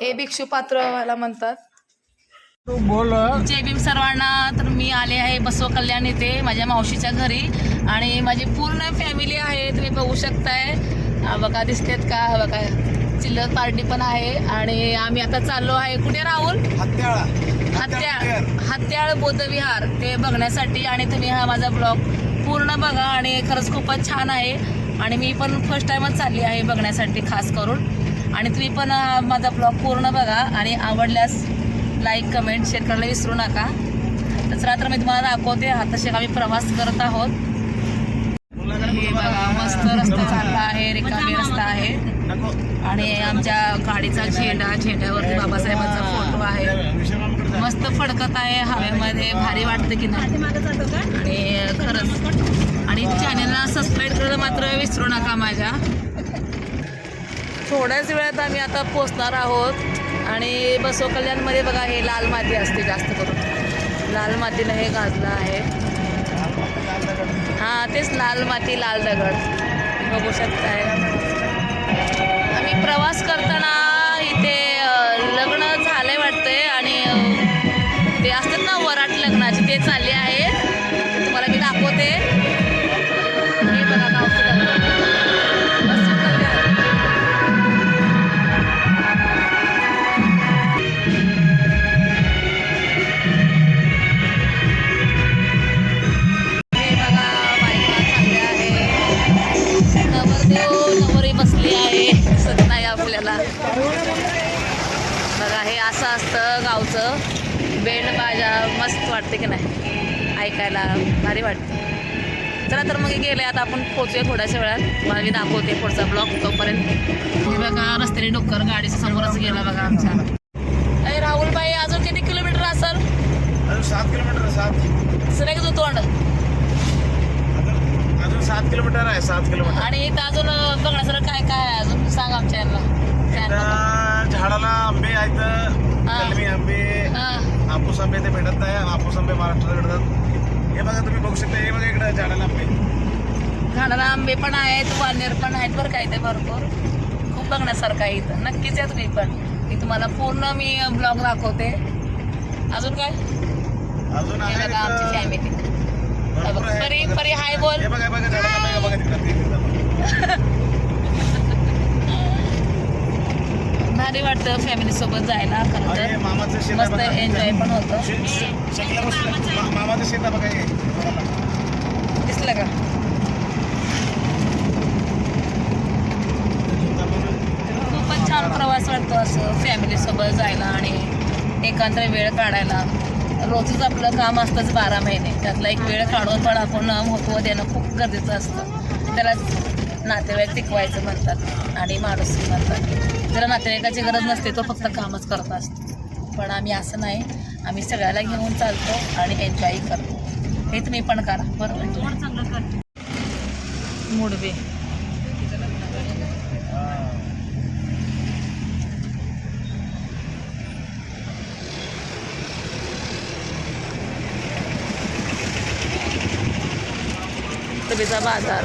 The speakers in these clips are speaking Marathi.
हे भिक्षू पात्रवाला म्हणतात. बोल. जय भीम सर्वांना तर मी आले आहे बसव कल्याण येथे माझ्या मावशीच्या घरी. आणि माझी पूर्ण फॅमिली आहे तुम्ही बघू शकताय. हा बघा दिसतेत का? बघा चिल्लर पार्टी पण आहे. आणि आम्ही आता चाललो आहे. कुठे राहुल? हत्याळा. हत्याळ हत्याळ बौद्धविहार ते बघण्यासाठी आणि तुम्ही हा माझा ब्लॉग पूर्ण बघा आणि खरंच खूपच छान आहे. आणि मी पण फर्स्ट टाईमच चालली आहे बघण्यासाठी खास करून. आणि तुम्ही पण माझा ब्लॉग पूर्ण बघा आणि आवडल्यास लाईक कमेंट शेअर करायला विसरू नका. तर रात्र तर मी तुम्हाला दाखवते आताशी आम्ही प्रवास करत आहोत. हे बघा मस्त रस्ता चालला आहे रिकामी रस्ता आहे. आणि आमच्या गाडीचा झेंडा झेंड्यावरती बाबासाहेबांचा फोटो आहे. मस्त फडकत आहे हवेमध्ये भारी वाटतं की नाही. आणि खरंच आणि चॅनलला सबस्क्राईब करायला मात्र विसरू नका माझ्या. थोड्याच वेळात आम्ही आता पोचणार आहोत. आणि बसो कल्याणमध्ये बघा हे लाल माती असते जास्त करून. लाल मातीनं हे गाजलं आहे. हां तेच लाल माती लाल दगड. बघू शकताय. वाटते की नाही? ऐकायला भारी वाटतं. चला तर मग गेले आता आपण पोचूया थोड्याशा वेळात. मला मी दाखवते पुढचा ब्लॉग तोपर्यंत. हे बघा रस्त्याने डोकर गाडीच्या समोरच गेला बघा आमच्या अरे राहुल भाई अजून किती किलोमीटर असेल? अजून सात किलोमीटर सात. सर एक तोंड अजून अजून सात किलोमीटर आहे सात किलोमीटर. आणि इथं अजून बघण्यासारखं काय काय आहे अजून? सांग आमच्या यांना. झाडाला आंबे आहेत. कलमी आंबे हापूस आंबे ते भेटत नाही हापूस आंबे महाराष्ट्रात भेटतात. हे बघा तुम्ही बघू शकता हे बघा इकडे झाडाला आंबे. झाडाला आंबे पण आहेत वानेर पण आहेत बरं काय ते भरपूर. खूप बघण्यासारखं आहे इथं. नक्कीच या तुम्ही पण. मी तुम्हाला पूर्ण मी ब्लॉग दाखवते. अजून काय? अजून हे आहे बघा आमची फॅमिली आहे. परी परी हाय बोल. बघा बघा झाडाला आंबे बघा तिकडे ते तिकडे. भारी वाटतं फॅमिली सोबत जायला खरं तर. मामाचं शेत आहे मस्त. एन्जॉय पण होतं. हे दिसलं का? खूपच छान प्रवास वाटतो असं फॅमिली सोबत जायला आणि एकांत्र वेळ काढायला. रोजच आपलं काम असतंच बारा महिने. त्यातला एक वेळ काढून पण आपण महत्त्व देणं खूप गरजेचं असतं. त्याला नातेवाईक टिकवायचं म्हणतात आणि माणूस म्हणतात. जरा नातेवाईकाची गरज नसते तो फक्त कामच करत असतो. पण आम्ही असं नाही. आम्ही सगळ्याला घेऊन चालतो आणि एन्जॉय करतो. हे तुम्ही पण करा. बरोबर मुडवे. तबेचा बाजार.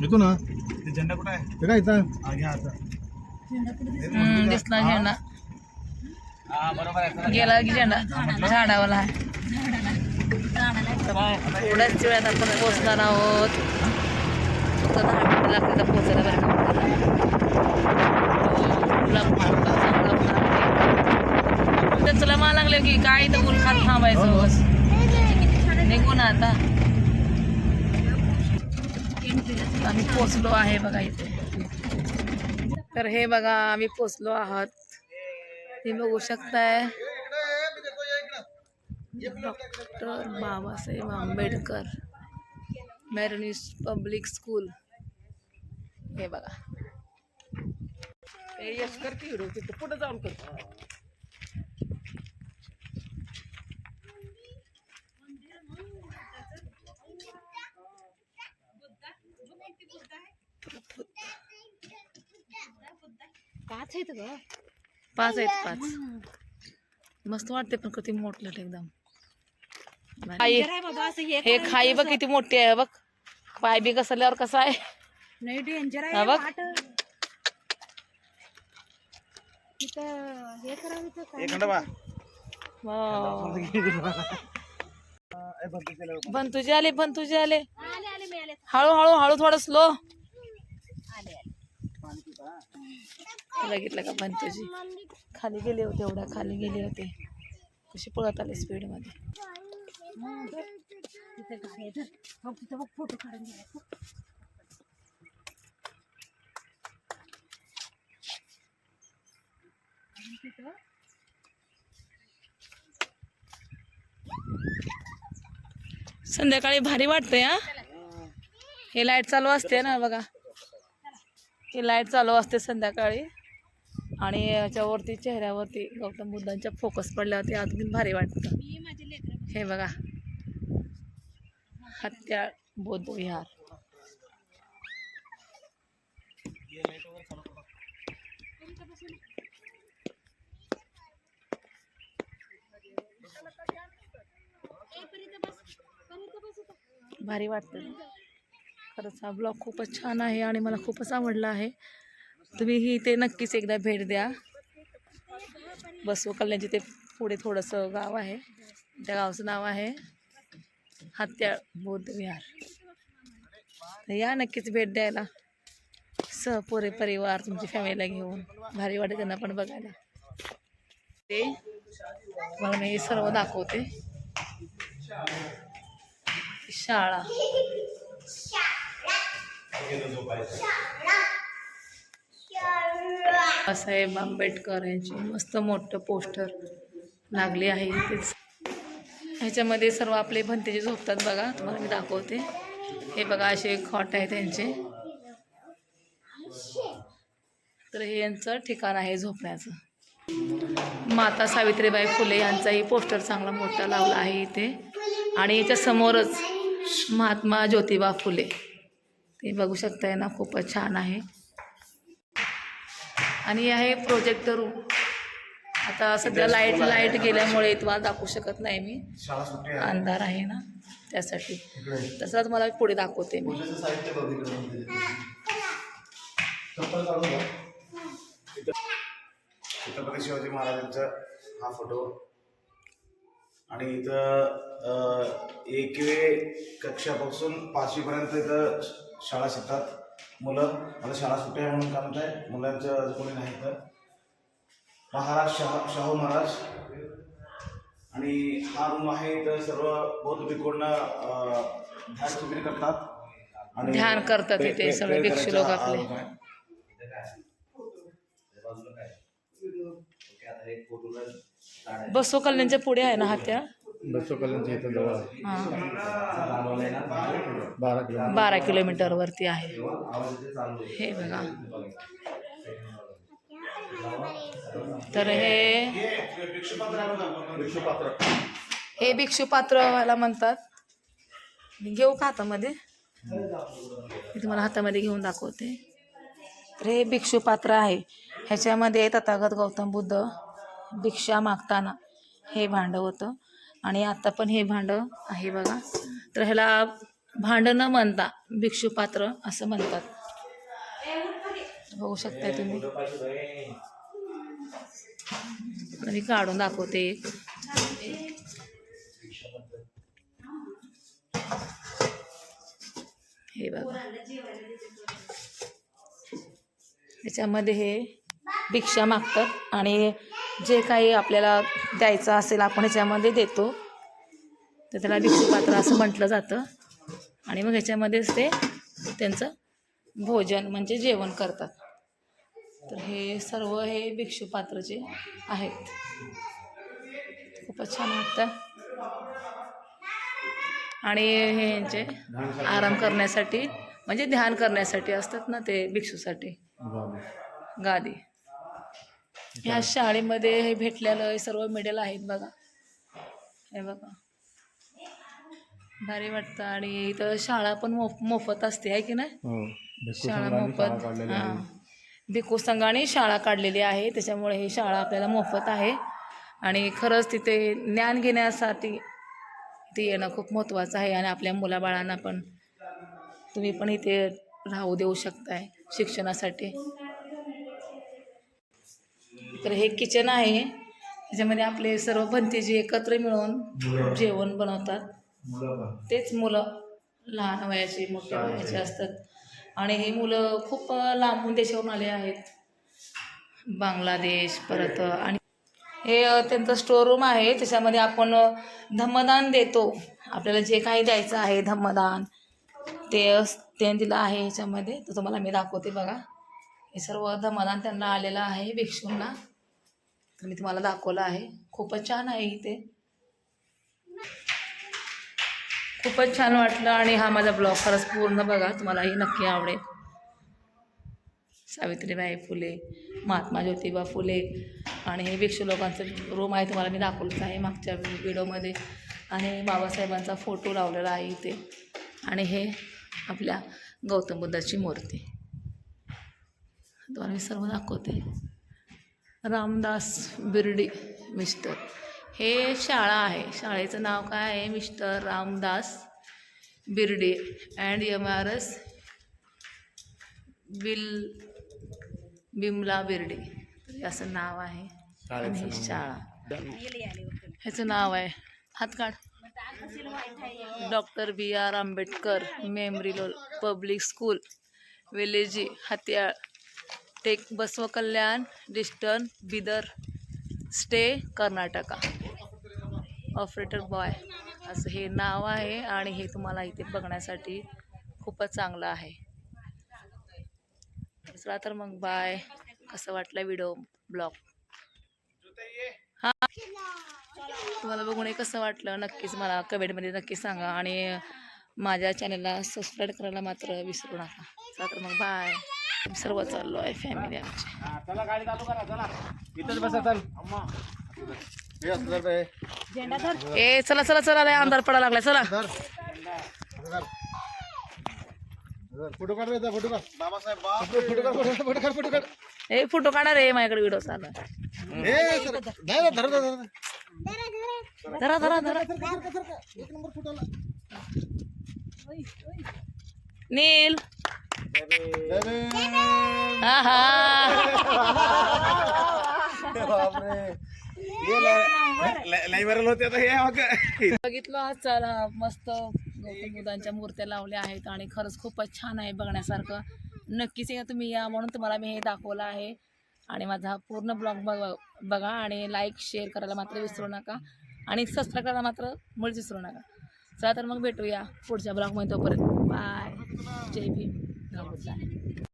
येतो ना? ते झेंडा कुठं आहे? ते काय इथं? हा, घ्या आता. हम्म, दिसला झेंडा. गेला की झेंडा. झाडावाला आहे. थोड्याच वेळात आपण पोचणार आहोत. फक्त दहा मिनिटं लागतील तर पोचायला बरं का आपल्याला. तुला चांगला होणार आहे. तर चला मला लागले की काय इथं मुलखात थांबायचं. बस निघू ना आता. पोचलो आहे बघा इथे. तर हे बघा, आम्ही पोचलो आहात. तुम्ही बघू शकताय. डॉक्टर बाबासाहेब आंबेडकर मॅरनिस पब्लिक स्कूल. हे बघा. यश कर की व्हिडिओ तिथं पुढे जाऊन कर पाच आहेत ग. पाच आहेत पाच. मस्त वाटते पण किती मोठलं एकदम. खाई हे हे खाई बघ किती मोठी आहे बघ. पाय बी कसल्यावर कसा आहे. नाही डेंजर आहे बघ. हे करावं आले पण तुझे आले आले आले मी आले. हळू हळू हळू थोडं स्लो बघितलं का पण तुझी? खाली गेले होते एवढ्या खाली गेले होते. कशी पळत आले स्पीडमध्ये? आहे फोटो काढून संध्याकाळी भारी वाटतंय हा? हे लाइट चालू असते ना बघा. ही लाइट चालू असते संध्याकाळी. आणि याच्यावरती चेहऱ्यावरती गौतम बुद्धांच्या फोकस पडल्यावरती अजून भारी वाटतं. हे बघा. हत्या बोध विहार. भारी वाटतं. खरंच हा ब्लॉग खूपच छान आहे आणि मला खूपच आवडला आहे. तुम्हीही इथे नक्कीच एकदा भेट द्या. बसव कल्याणचे ते पुढे थोडंसं गाव आहे. त्या गावाचं नाव आहे हत्या बौद्ध विहार. या नक्कीच भेट द्यायला. स पुरे परिवार तुमची फॅमिलीला घेऊन. भारी वाटते त्यांना पण बघायला. ते मला मी सर्व दाखवते. शाळा. बाबासाहेब आंबेडकर यांचे मस्त मोठं पोस्टर लागले आहे इथेच. ह्याच्यामध्ये सर्व आपले भंतेचे झोपतात बघा तुम्हाला मी दाखवते. हे बघा असे खॉट आहे त्यांचे तर हे यांचं ठिकाण आहे झोपण्याचं. माता सावित्रीबाई फुले यांचाही पोस्टर चांगला मोठा लावला आहे इथे. आणि याच्या समोरच महात्मा ज्योतिबा फुले. ते बघू शकताय ना खूपच छान आहे. आणि आहे प्रोजेक्टर रूम आता सध्या लाइट लाइट गेल्यामुळे तुम्हाला दाखवू शकत नाही मी. अंधार आहे ना त्यासाठी. तसं तुम्हाला पुढे दाखवते मी. छत्रपती शिवाजी महाराजांचा हा फोटो आणि इथं एकवे कक्षापासून पाचवीपर्यंत इथं शाळा शिकतात. मुलं आता शाळा सुट्ट्या आहे म्हणून काय म्हणताय? मुलांचं कोणी नाही तर? महाराज शाह शाहू महाराज. आणि हा रूम आहे तर सर्व बौद्ध भिक्खूंना अं, ध्यान वगैरे करतात. आणि ध्यान करतात इथे सगळे भिक्षू लोक हा आपले. आहे. बसो कल्याणच्या पुढे आहे ना हत्या बसो इथं जवळ आहे. हां. बारा किलोमीटर. बारा किलोमीटर वरती आहे. हे बघा. तर हे हे भिक्षुपात्रवाला म्हणतात. मी घेऊ का हातामध्ये? मी तुम्हाला हातामध्ये घेऊन दाखवते. तर हे भिक्षुपात्र आहे. ह्याच्यामध्ये तथागत गौतम बुद्ध भिक्षा मागताना हे भांडं होतं आणि आता पण हे भांडं आहे बघा. तर ह्याला भांडं न म्हणता भिक्षुपात्र असं म्हणतात. बघू शकताय तुम्ही. मी काढून दाखवते एक. हे बघा. याच्यामध्ये हे भिक्षा मागतात आणि जे काही आपल्याला द्यायचं असेल आपण ह्याच्यामध्ये देतो. तर त्याला भिक्षुपात्र असं म्हटलं जातं. आणि मग ह्याच्यामध्येच ते त्यांचं भोजन म्हणजे जेवण करतात. तर हे सर्व हे भिक्षू पात्रचे आहेत. खूपच छान वाटतं. आणि हे यांचे आराम करण्यासाठी म्हणजे ध्यान करण्यासाठी असतात ना ते भिक्षूसाठी. गादी. ह्या शाळेमध्ये हे भेटलेलं हे सर्व मेडल आहेत बघा. हे बघा. भारी वाटतं. आणि इथं शाळा पण मोफ मोफत असते आहे की नाही? हो. शाळा मोफत. हां. भिक्खू संघाने शाळा काढलेली आहे. त्याच्यामुळे ही शाळा आपल्याला मोफत आहे. आणि खरंच तिथे ज्ञान घेण्यासाठी ते येणं खूप महत्त्वाचं आहे. आणि आपल्या मुलाबाळांना पण तुम्ही पण इथे राहू देऊ शकताय शिक्षणासाठी. तर हे किचन आहे. त्याच्यामध्ये आपले सर्व भंतेजी एकत्र मिळून जेवण बनवतात. तेच मुलं. लहान वयाचे मोठ्या वयाचे असतात. आणि हे मुलं खूप लांबून देशावरून आले आहेत. बांगलादेश परत आणि हे त्यांचं स्टोर रूम आहे. त्याच्यामध्ये आपण धम्मदान देतो. आपल्याला जे काही द्यायचं आहे धम्मदान ते अ, ते दिलं आहे ह्याच्यामध्ये तर तुम्हाला मी दाखवते बघा. हे सर्व धम्मदान त्यांना आलेलं आहे भिक्षूंना. मी तुम्हाला दाखवलं आहे. खूपच छान आहे इथे. खूपच छान वाटलं आणि हा माझा ब्लॉग खरंच पूर्ण बघा तुम्हालाही नक्की आवडेल. सावित्रीबाई फुले महात्मा ज्योतिबा फुले आणि हे भिक्षू लोकांचं रूम आहे तुम्हाला मी दाखवलंच आहे मागच्या व्हिडिओमध्ये आणि बाबासाहेबांचा फोटो लावलेला आहे इथे. आणि हे आपल्या गौतम बुद्धाची मूर्ती. तुम्हाला मी सर्व दाखवते. रामदास बिर्डी मिस्टर. हे शाळा आहे. शाळेचं नाव काय आहे? Mister Ramdas Birde and M R S bill Bimla Birde. असं नाव आहे. आणि ही शाळा. ह्याचं नाव आहे. हात काढ. Doctor B R Ambedkar memorial public school village Hatyal take Basava Kalyan district Bidar state Karnataka. Operator boy. असं हे नाव आहे आणि हे तुम्हाला इथे बघण्यासाठी खूपच चांगलं आहे. चला तर मग बाय कसं वाटलं व्हिडिओ ब्लॉग हां. तुम्हाला बघून कसं वाटलं? नक्कीच मला कमेंटमध्ये नक्की सांगा आणि माझ्या चॅनलला सबस्क्राईब करायला मात्र विसरू नका. चला तर मग बाय सर्व चाललो आहे फॅमिली आमची. ए चला चला चला लय अंधार पडायला लागलाय चला. फोटो काढ रे फोटो काढ. बाबासाहेब फोटो काढ फोटो काढ, फोटो काढ फोटो काढ. ए फोटो काढा रे माझ्याकडे व्हिडिओ चालू. ए सर धर धर धर धरा. धरा धरा एक नंबर फोटो आला नील. बापरे बघितलं आज चला मस्त गौतम बुद्धांच्या मूर्त्या लावल्या आहेत आणि खरंच खूपच छान आहे बघण्यासारखं. नक्कीच या तुम्ही या म्हणून तुम्हाला मी हे दाखवलं आहे. आणि माझा पूर्ण ब्लॉग बघ बघा आणि लाईक शेअर करायला मात्र विसरू नका. आणि सबस्क्राईब करायला मात्र मुळीच विसरू नका. चला तर मग भेटूया पुढच्या ब्लॉगमध्ये तोपर्यंत. बाय जय भीम. जय बुद्ध